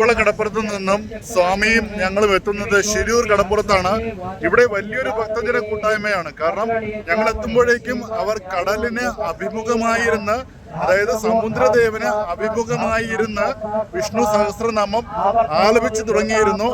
കുമ്പള കടപ്പുറത്ത് നിന്നും സ്വാമിയും ഞങ്ങളും എത്തുന്നത് ശിരൂർ കടപ്പുറത്താണ്. ഇവിടെ വലിയൊരു ഭക്തജന കൂട്ടായ്മയാണ്. കാരണം ഞങ്ങൾ എത്തുമ്പോഴേക്കും അവർ കടലിന് അഭിമുഖമായിരുന്ന അതായത് സമുദ്രദേവന് അഭിമുഖമായിരുന്ന വിഷ്ണു സഹസ്രനാമം ആലപിച്ചു തുടങ്ങിയിരുന്നു.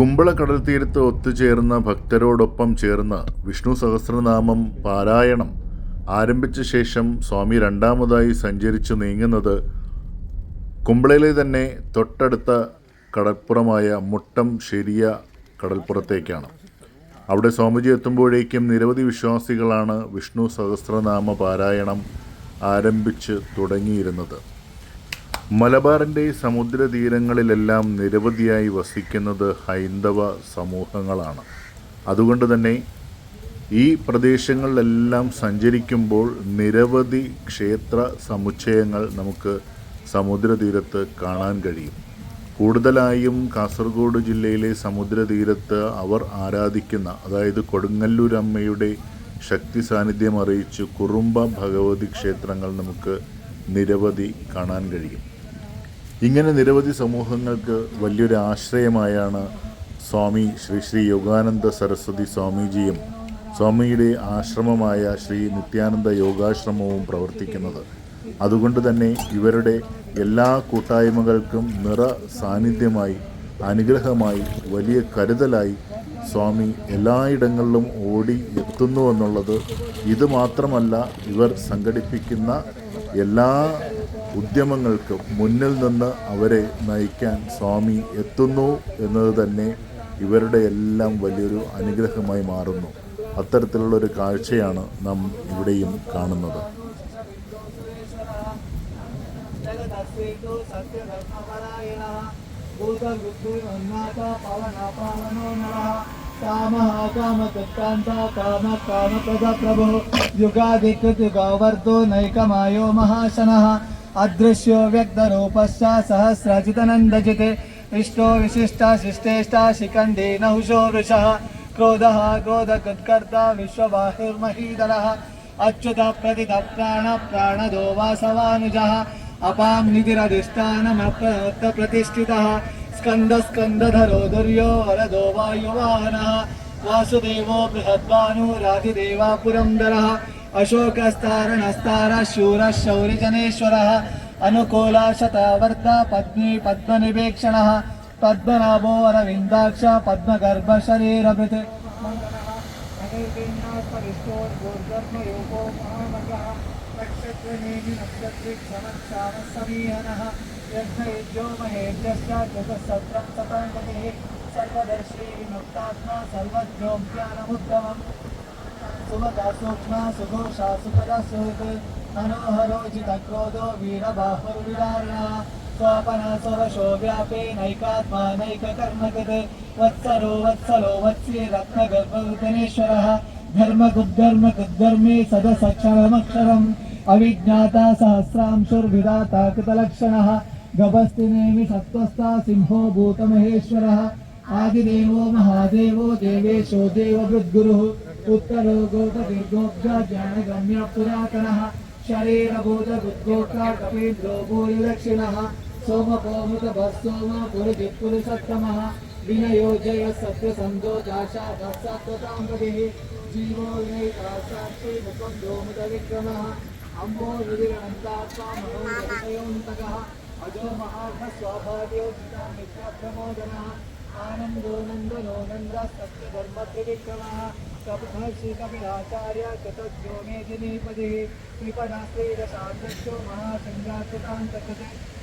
കുമ്പള കടൽ തീരത്ത് ഒത്തുചേർന്ന ഭക്തരോടൊപ്പം ചേർന്ന് വിഷ്ണു സഹസ്രനാമം പാരായണം ആരംഭിച്ച ശേഷം സ്വാമി രണ്ടാമതായി സഞ്ചരിച്ചു നീങ്ങുന്നത് കുമ്പളയിലെ തന്നെ തൊട്ടടുത്ത കടൽപ്പുറമായ മുട്ടം ശരിയ കടൽപ്പുറത്തേക്കാണ്. അവിടെ സ്വാമിജി എത്തുമ്പോഴേക്കും നിരവധി വിശ്വാസികളാണ് വിഷ്ണു സഹസ്രനാമ പാരായണം ആരംഭിച്ച് തുടങ്ങിയിരുന്നത്. മലബാറിന്റെ സമുദ്രതീരങ്ങളിലെല്ലാം നിരവധിയായി വസിക്കുന്നത് ഹൈന്ദവ സമൂഹങ്ങളാണ്. അതുകൊണ്ട് തന്നെ ഈ പ്രദേശങ്ങളിലെല്ലാം സഞ്ചരിക്കുമ്പോൾ നിരവധി ക്ഷേത്ര സമുച്ചയങ്ങൾ നമുക്ക് സമുദ്രതീരത്ത് കാണാൻ കഴിയും. കൂടുതലായും കാസർഗോഡ് ജില്ലയിലെ സമുദ്രതീരത്ത് അവർ ആരാധിക്കുന്ന അതായത് കൊടുങ്ങല്ലൂരമ്മയുടെ ശക്തി സാന്നിധ്യം അറിയിച്ച് കുറുമ്പ ഭഗവതി ക്ഷേത്രങ്ങൾ നമുക്ക് നിരവധി കാണാൻ കഴിയും. ഇങ്ങനെ നിരവധി സമൂഹങ്ങൾക്ക് വലിയൊരു ആശ്രയമായാണ് സ്വാമി ശ്രീ ശ്രീ യോഗാനന്ദ സരസ്വതി സ്വാമിജിയും സ്വാമിയുടെ ആശ്രമമായ ശ്രീ നിത്യാനന്ദ യോഗാശ്രമവും പ്രവർത്തിക്കുന്നത്. അതുകൊണ്ട് തന്നെ ഇവരുടെ എല്ലാ കൂട്ടായ്മകൾക്കും നിറ സാന്നിധ്യമായി അനുഗ്രഹമായി വലിയ കരുതലായി സ്വാമി എല്ലായിടങ്ങളിലും ഓടി എത്തുന്നു എന്നുള്ളത് മാത്രമല്ല ഇവർ സംഘടിപ്പിക്കുന്ന എല്ലാ ഉദ്യമങ്ങൾക്കും മുന്നിൽ നിന്ന് അവരെ നയിക്കാൻ സ്വാമി എത്തുന്നു എന്നത് തന്നെ ഇവരുടെ എല്ലാം വലിയൊരു അനുഗ്രഹമായി മാറുന്നു. അത്തരത്തിലുള്ള ഒരു കാഴ്ചയാണ് നാം ഇവിടെയും കാണുന്നത്. సేతు సత్య ధర్మపరాయణ భూత మృత్యు ఉన్మాత పవన పవనో నమ. కామ కామ తత్కాంత కామ కామ ప్రజా ప్రభో. యుగాదికృతి గౌవర్ధో నైకమాయో మహాశనः. అదృశ్యో వ్యక్తరూపశ్చ సహస్రజితనందజితే. ఇష్టో విశిష్ట శిష్టేష్ట శిఖండి నహుషో వృషः. క్రోధः క్రోధకృత్కర్త విశ్వబాహుర్మహీధరः. అచ్యుత ప్రతిత ప్రాణ ప్రాణదో వాసవానుజः. अपां निधिरधिष्ठानमप्रतिष्ठितः स्कन्दस्कन्दधरो दुर्यो वरदो वायुवाहनः वासुदेवो बृहद्भानुराधिदेवा पुरन्दरः अशोकस्तारणस्तारः शूरः शौरिजनेश्वरः। अनुकूला शतावर्ता पद्मी पद्मनिवेक्षणः। पद्मनाभो अरविन्दाक्ष पद्मगर्भशरीरभृत्। महामगः नक्षत्रनेमि नक्षत्रिक्षमक्षामः समीहनः यज्ञयुज्यो महेभ्यश्च जगत्सत्रं सताङ्गतिः सर्वदर्शी विमुक्तात्मा सर्वज्ञोऽज्ञानमुत्तमम् सुमता सूक्ष्मा सुघोषा सुखदा सुहृत् मनोहरो जितक्रोधो वीरबाहुर्विदारणः स्वापना स्ववशो व्यापे नैकात्मा नैककर्मकृत् वत्सरो वत्सलो वत्सी रत्नगर्भवृतनेश्वरः धर्मगुद्धर्मकृद्धर्मे सदसक्षरमक्षरम् अविज्ञाता सहस्रांशुर्विधाता कृतलक्षणः। गभस्तिनेमि सत्त्वस्था सिंहो भूतमहेश्वरः। आदिदेवो महादेवो देवेशो देववृद्गुरुः उत्तरो गोपदीर्घोऽब्जा ज्ञानगम्य पुरातनः। शरीरभूतबुद्गोक्ता कपीन्द्रो भूरिदक्षिणः सोमपोमुतभस्सोम पुरुजित्पुरुषत्तमः विनयो जय सत्यसन्धोजाशा भक्सत्वताम्बदिः जीवो विनयितासाक्षी मुकुन्दो मुदविक्रमः अम्बो निधिरनन्तात्मा मनोदविषयोऽन्तकः अजो महाघस्वाभाव्यो मित्रप्रमोदनः आनन्दो नन्दनो नन्दः सत्यधर्मत्रिविक्रमः कपिः श्रीकपिलाचार्य चतुर्यो मेदिनीपतिः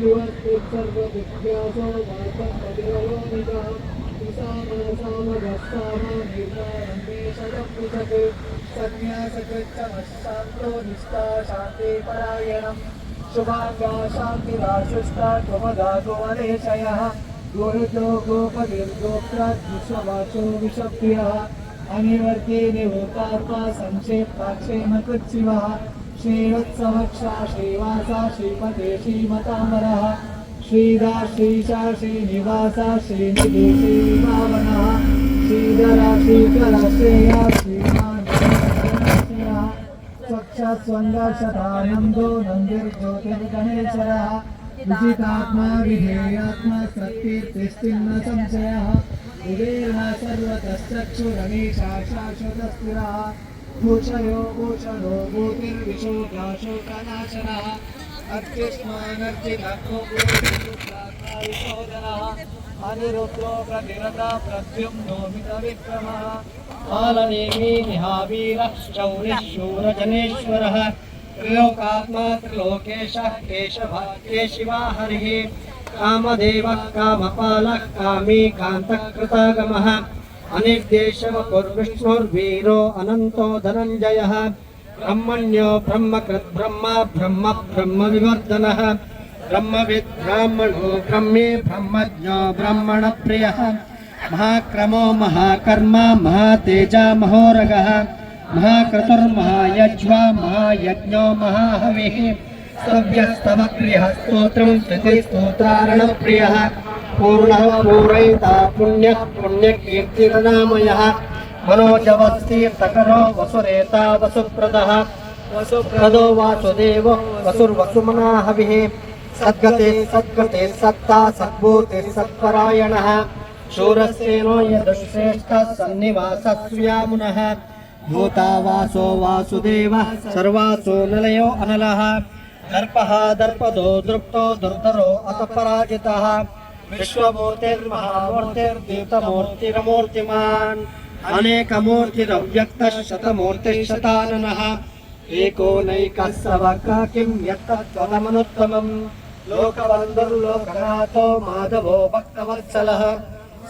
वाचं कविरयोनिजः सामगस्साम निर्वाणं शतपृथक् सन्न्यासकृच्छमशान्तो निष्ठा शान्तिपरायणम् शुभाङ्गा शान्तिराशुष्टा त्वमदा त्वमलेशयः गोरजो गोपतिर्गोप्राद्विश्ववाचो विषप्रियः अनिवर्ते निवृत्तात्मा संक्षेपाक्षेम कृत्सिवः श्रीवत्सवक्षा श्रीवासा श्रीपते श्रीमताम्बरः श्रीदा श्रीशा श्रीनिवासा श्रीनिधि श्रीभावनः श्रीधरा श्रीकरश्रेया श्रीमान् स्वच्छस्वङ्गशतानन्दो नन्दिर्ज्योतिर्गणेश्वरः विजितात्मा विधेयात्मा सत्यतिष्ठिन्न संशयः कुबेरः सर्वतश्चक्षुरनीशा शाश्वतस्थिरः भूषयो भूषणो भूतिर्विशोकाशोकनाशनः अर्चिष्मानर्चितः अनिरुद्रो प्रतिरता प्रद्युम्नो मितविक्रमः कालनेमी निहावीरः त्रिलोकात्मा त्रिलोकेशः केशभः केशिवा हरिः। कामदेवः कामपालः कामी कान्तकृतागमः अनिर्देशवपुर्विष्णुर्वीरो अनन्तो धनञ्जयः। ब्रह्मण्यो ब्रह्मकृद्ब्रह्मा ब्रह्म ब्रह्मविवर्धनः ब्रह्मविद् ब्राह्मणो ब्रह्मे ब्रह्मज्ञो ब्रह्मणप्रियः। महाक्रमो महाकर्मा, महातेजा, महोरगः। महाक्रतुर्महायज्वा, महायज्ञो, महाहविः। स्तव्यस्तवप्रियः स्तोत्रं स्तुतिस्तोत्रारणप्रियः पूर्णः पूरयिता पुण्यः पुण्यकीर्तिरनामयः मनोजवस्तीर्थकरो वसुरेता वसुप्रदः। वसुप्रदो वासुदेवो वसुर्वसुमना हविः सद्गते सद्गते सत्ता सद्भूतिः सत्परायणः। शूरसेनो यदुश्रेष्ठः सन्निवासस्व्यामुनः। भूता वासो वासुदेवः सर्वासो नलयो अनलः। दर्पः दर्पदो दृप्तो दुर्धरो अत पराजितः विश्वमूर्तिर्महामूर्तिर्दीप्तमूर्तिरमूर्तिमान्। अनेकमूर्तिरव्यक्तः शतमूर्तिः शताननः एको नैकः स वक्र किं यत्तत्त्वमनुत्तमम्। लोकबन्धुर्लोकनाथो माधवो भक्तवत्सलः।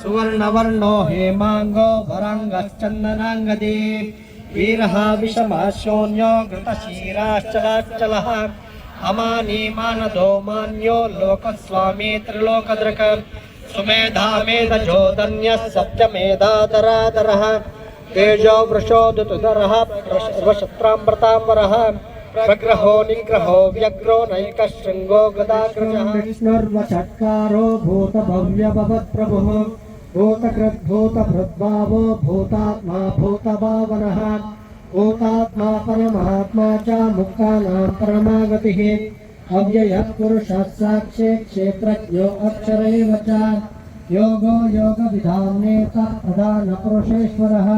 सुवर्णवर्णो हेमाङ्गो वराङ्गश्चन्दनाङ्गदी वीरः घृतशीराश्चलाश्चलः अमानी मानदो मान्यो लोकस्वामी त्रिलोकदृक्। सुमेधा मेधजोदन्यः सत्यमेधादरादरः तेजो वृषोदुतुधरः वशत्रामृताम्बरः प्रग्रहो निग्रहो व्यग्रो नैकः शृङ्गो गदाग्रजः विष्णुर्वषट्कारो भूतभव्यभवत्प्रभुः। भूतकृद्भूतभृद्भावो भूतात्मा भूतभावनः। भूतात्मा परमात्मा च मुक्तानां परमागतिः अव्ययः पुरुषः साक्षे क्षेत्रज्ञो अक्षर एव च योगो योगविधाम्नेता प्रधानपुरुषेश्वरः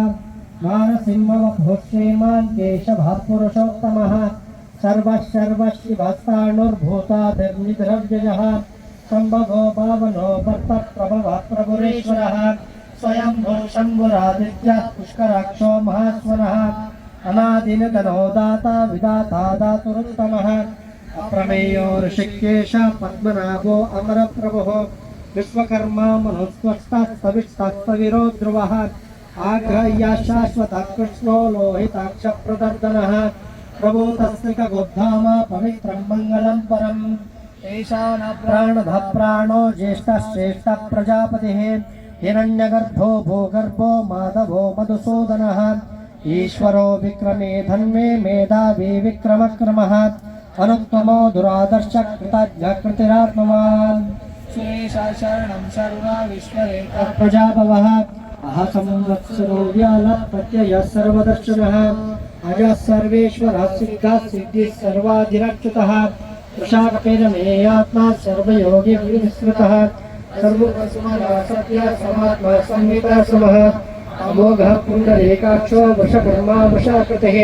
नारसिंहवभुः श्रीमान् केशभः पुरुषोत्तमः सर्वः सर्वशिवस्ताणुर्भूताभिर्निद्रव्ययः सम्भवो पावनो भक्तप्रभवः प्रभुरेश्वरः स्वयंभो शम्भुरादित्यः पुष्कराक्षो महास्वनः अनादिनतनो दाता विदाता दातुरुत्तमः अप्रमेयो ऋषिकेश पद्मनाभो अमरप्रभुः। विश्वकर्मा मनुस्वस्थः सविस्तस्तविरो ध्रुवः आग्रह्य शाश्वतः कृष्णो लोहिताक्षप्रदर्दनः प्रभूतस्त्रिकगोद्धाम पवित्रं मङ्गलं परम् एषान प्राणधः प्राणो ज्येष्ठः श्रेष्ठः प्रजापतिः। हिरण्यगर्भो भूगर्भो माधवो मधुसूदनः। ईश्वरो विक्रमे धन्मे मेधावी विक्रमक्रमः अनुत्तमो दुरादर्श कृतज्ञ कृतिरात्मवान् सर्वा विश्वरेतः प्रजाभवः। अह संवत्सरो व्यालः प्रत्ययः सर्वदर्शनः। अजः सर्वेश्वरः सिद्धः सिद्धिः सर्वाधिरक्षितः सर्वसुमनः सत्य समात्मा संहिता समः। अमोघः पुण्डरीकाक्षो वृषकर्मा वृषाकृतिः।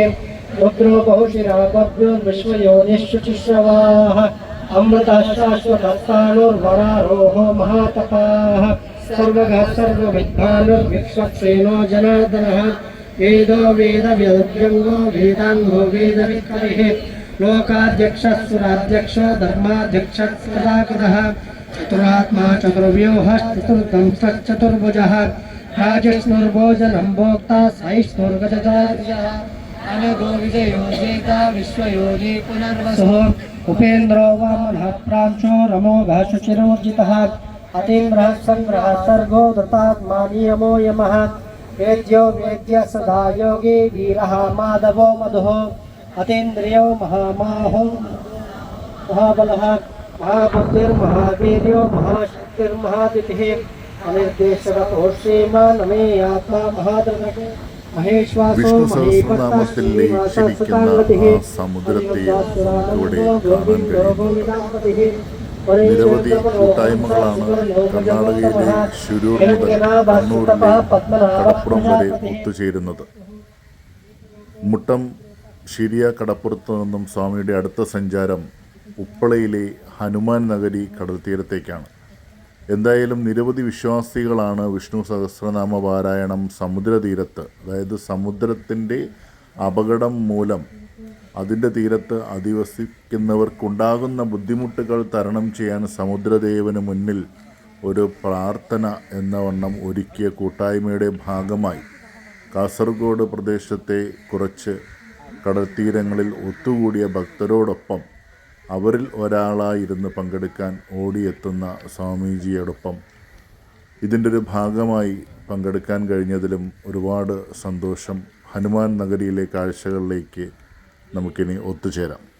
रुद्रो बहुशिरा बभ्यो विश्वयोनिश्चुचिश्रवाः अमृतः शाश्वतस्थाणुर्वरारोहो महातपाः। सर्वगः सर्वविद्वानुर्विक्षसेनो जनार्दनः। वेदो वेदव्यङ्गो वेदाङ्गो वेदवित्तरिः लोकाध्यक्षः सुराध्यक्षो धर्माध्यक्षः चतुरात्मा राजस्नुर्भोजनं भोक्ता सहिष्णुर्गजदार्यः अनगो विजयो जेता विश्वयोगी पुनर्वसुः। उपेन्द्रो वामनः प्रांशो रमोघः शुचिरोर्जितः अतीन्द्रः सङ्ग्रहः सर्गो दत्तात्मा नियमो यमः। वेद्यो वेद्य सदा योगी वीरः माधवो मधुः। अतीन्द्रियो महामाहो महाबलः महाबुद्धिर्महावीर्यो महाशक्तिर्महादितिः। സമുദ്രത്തെ നിരവധി കൂട്ടായ്മകളാണ് കർണാടകയിലെ ശുരൂർ മുതൽ കണ്ണൂരിലെ കടപ്പുറം വരെ ഒത്തുചേരുന്നത്. മുട്ടം ശിരിയ കടപ്പുറത്ത് നിന്നും സ്വാമിയുടെ അടുത്ത സഞ്ചാരം ഉപ്പളയിലെ ഹനുമാൻ നഗരി കടൽ തീരത്തേക്കാണ് എന്തായാലും നിരവധി വിശ്വാസികളാണ് വിഷ്ണു സഹസ്രനാമ പാരായണം സമുദ്രതീരത്ത് അതായത് സമുദ്രത്തിന്റെ അപകടം മൂലം അതിന്റെ തീരത്ത് അധിവസിക്കുന്നവർക്കുണ്ടാകുന്ന ബുദ്ധിമുട്ടുകൾ തരണം ചെയ്യാൻ സമുദ്രദേവന് മുന്നിൽ ഒരു പ്രാർത്ഥന എന്ന വണ്ണം ഒരുക്കിയ കൂട്ടായ്മയുടെ ഭാഗമായി കാസർഗോഡ് പ്രദേശത്തെ കുറച്ച് കടൽത്തീരങ്ങളിൽ ഒത്തുകൂടിയ ഭക്തരോടൊപ്പം അവരിൽ ഒരാളായിരുന്ന് പങ്കെടുക്കാൻ ഓടിയെത്തുന്ന സ്വാമിജിയോടൊപ്പം. ഇതിന്റെ ഒരു ഭാഗമായി പങ്കെടുക്കാൻ കഴിഞ്ഞതിലും ഒരുപാട് സന്തോഷം. ഹനുമാൻ നഗരിയിലെ കാഴ്ചകളിലേക്ക് നമുക്കിനി ഒത്തുചേരാം.